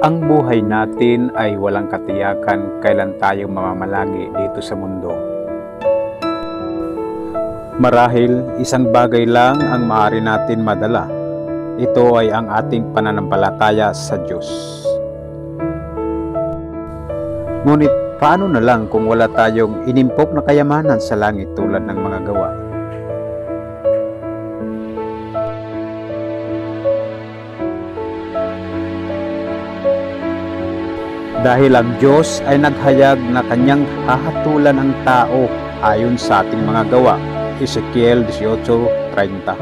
Ang buhay natin ay walang katiyakan kailan tayo mamamalagi dito sa mundo. Marahil isang bagay lang ang maaari natin madala. Ito ay ang ating pananampalataya sa Diyos. Ngunit paano na lang kung wala tayong inimpok na kayamanan sa langit tulad ng mga gawa? Dahil ang Diyos ay naghayag na kanyang hahatulan ang tao ayon sa ating mga gawa. Ezekiel 18.30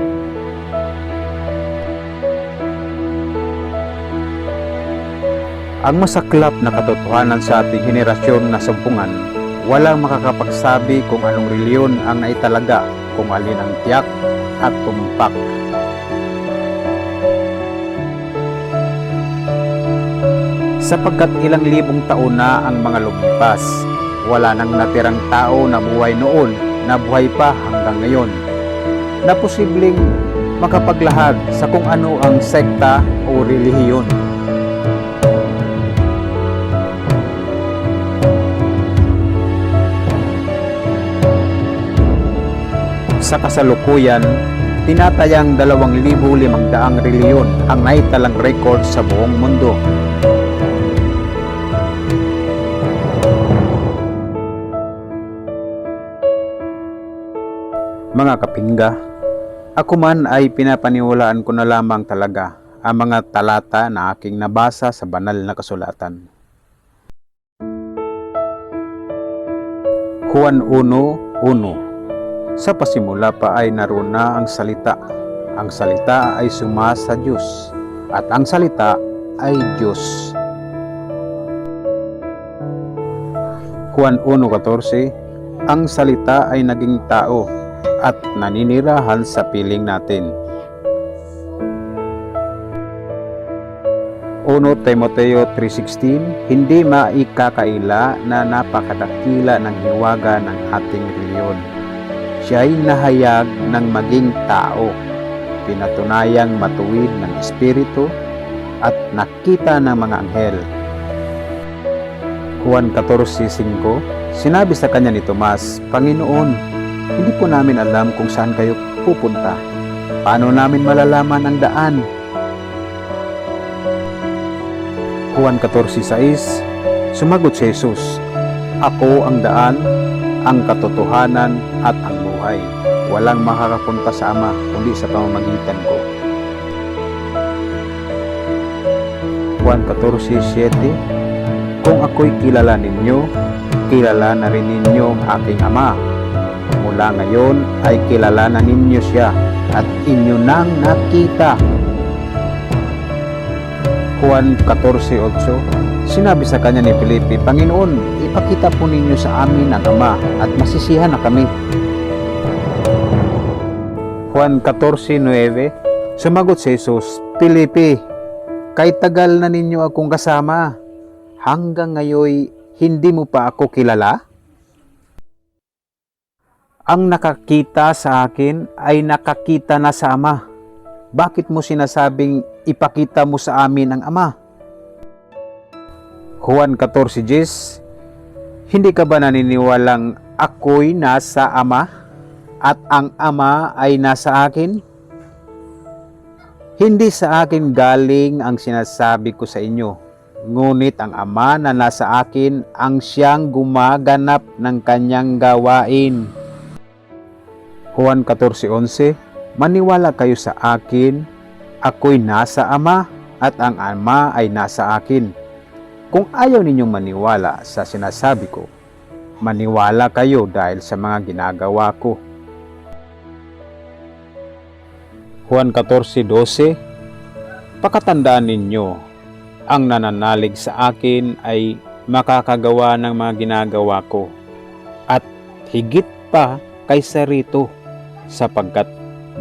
Ang masaklap na katotohanan sa ating henerasyon na sumpungan, walang makakapagsabi kung anong reliyon ang naitalaga, kung alin ang tiyak at tumpak. Sapagkat ilang libong taon na ang mga lumipas, wala nang natirang tao na buhay noon na buhay pa hanggang ngayon, na posibleng makapaglahad sa kung ano ang sekta o relihiyon. Sa kasalukuyan, tinatayang 2,500 reliyon ang naitalang record sa buong mundo. Mga kapingga, ako man ay pinapaniwalaan ko na lamang talaga ang mga talata na aking nabasa sa banal na kasulatan. Juan 1.1 Sa pasimula pa ay naroon na ang salita. Ang salita ay suma sa Diyos at ang salita ay Diyos. Juan 1.14 Ang salita ay naging tao at naninirahan sa piling natin. 1 Timoteo 3.16 Hindi maikakaila na napakadakila ng hiwaga ng ating reliyon. Siya ay nahayag ng maging tao, pinatunayang matuwid ng Espiritu at nakita ng mga anghel. Juan 14.5 Sinabi sa kanya ni Tomas, Panginoon, hindi po namin alam kung saan kayo pupunta. Paano namin malalaman ang daan? Juan 14.6 Sumagot si Jesus, Ako ang daan, ang katotohanan at ang buhay. Walang makakapunta sa Ama kundi sa pamamagitan ko. Juan 14.7 Kung ako'y kilala ninyo, kilala na rin ninyo ang aking Ama. Mula ngayon ay kilala na ninyo siya at inyo nang nakita. Juan 14.8 Sinabi sa kanya ni Felipe, Panginoon, ipakita po ninyo sa amin ang Ama at masisihan na kami. Juan 14.9 Sumagot si Jesus, Felipe, kay tagal na ninyo akong kasama, hanggang ngayon hindi mo pa ako kilala? Ang nakakita sa akin ay nakakita na sa Ama. Bakit mo sinasabing ipakita mo sa amin ang Ama? Juan 14.10 Hindi ka ba naniniwalang ako'y nasa Ama at ang Ama ay nasa akin? Hindi sa akin galing ang sinasabi ko sa inyo, ngunit ang Ama na nasa akin ang siyang gumaganap ng kanyang gawain. Juan 14.11 Maniwala kayo sa akin, ako'y nasa Ama at ang Ama ay nasa akin. Kung ayaw ninyong maniwala sa sinasabi ko, maniwala kayo dahil sa mga ginagawa ko. Juan 14.12 Pakatandaan ninyo, ang nananalig sa akin ay makakagawa ng mga ginagawa ko at higit pa kaysa rito sapagkat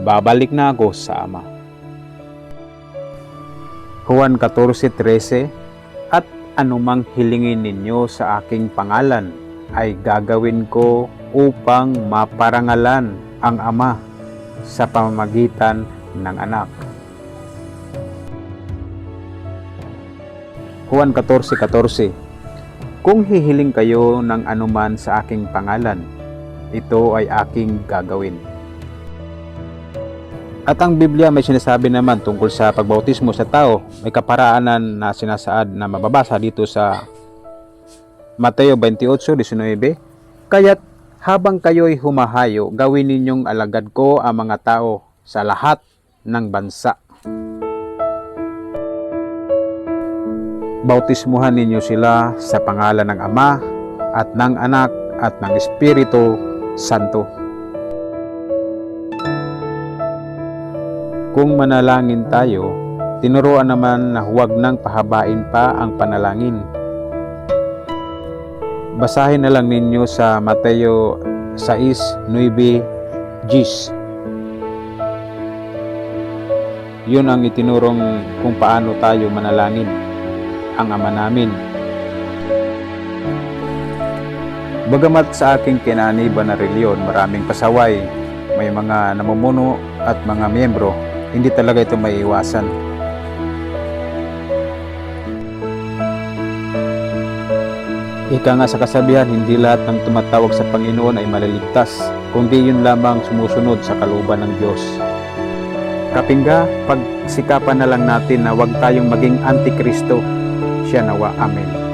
babalik na ako sa Ama. Juan 14.13 At anumang hilingin ninyo sa aking pangalan ay gagawin ko upang maparangalan ang Ama sa pamamagitan ng anak. Juan 14.14 Kung hihiling kayo ng anuman sa aking pangalan, ito ay aking gagawin. At ang Biblia may sinasabi naman tungkol sa pagbautismo sa tao. May kaparaanan na sinasaad na mababasa dito sa Mateo 28:19. Kaya't habang kayo'y humahayo, gawin ninyong alagad ko ang mga tao sa lahat ng bansa. Bautismuhan ninyo sila sa pangalan ng Ama at ng Anak at ng Espiritu Santo. Kung manalangin tayo, tinuruan naman na huwag nang pahabain pa ang panalangin. Basahin na lang ninyo sa Mateo 6:9 Gis. Yun ang itinurong kung paano tayo manalangin ang Ama namin. Bagamat sa aking kinaniba na reliyon, maraming pasaway, may mga namumuno at mga miyembro, hindi talaga ito may iwasan. Ika nga sa kasabihan, hindi lahat ng tumatawag sa Panginoon ay maliligtas, kundi yun lamang sumusunod sa kalooban ng Diyos. Kapingga, pagsikapan na lang natin na huwag tayong maging antikristo. Siya nawa. Amen.